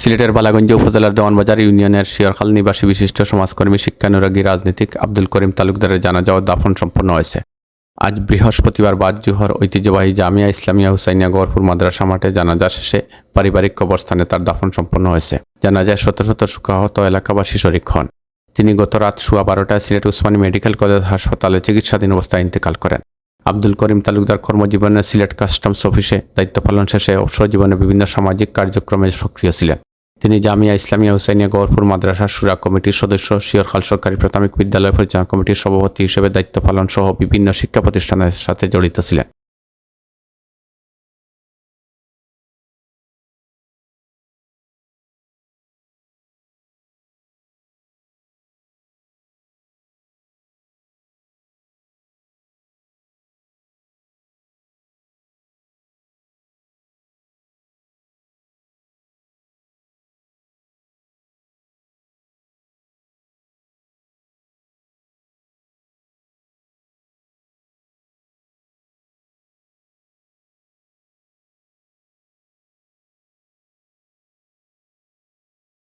সিলেটের বালাগঞ্জ উপজেলার দেওয়ানবাজার ইউনিয়নের শিয়রখাল নিবাসী বিশিষ্ট সমাজকর্মী শিক্ষানুরাগী রাজনীতিক আব্দুল করিম তালুকদারের জানাজা ও দাফন সম্পন্ন হয়েছে। আজ বৃহস্পতিবার বাদ জুহর ঐতিহ্যবাহী জামিয়া ইসলামিয়া হুসাইনিয়া গড়পুর মাদ্রাসা মাঠে জানাজা শেষে পারিবারিক কবরস্থানে তার দাফন সম্পন্ন হয়েছে। জানাজায় শত শত শোকাহত এলাকাবাসী শরিক হন। তিনি গত রাত সোয়া বারোটায় সিলেট উসমানী মেডিকেল কলেজ হাসপাতালে চিকিৎসাধীন অবস্থায় ইন্তেকাল করেন। আব্দুল করিম তালুকদার কর্মজীবনে সিলেট কাস্টমস অফিসে দায়িত্ব পালন শেষে অবসর জীবনে বিভিন্ন সামাজিক কার্যক্রমে সক্রিয় ছিলেন। তিনি জামিয়া ইসলামিয়া হুসাইনিয়া গৌরপুর মাদ্রাসা সুরা কমিটির সদস্য শিয়রখাল সরকারি প্রাথমিক বিদ্যালয় পরিচালনা কমিটির সভাপতি হিসেবে দায়িত্ব পালন সহ বিভিন্ন শিক্ষা প্রতিষ্ঠানের সাথে জড়িত ছিলেন।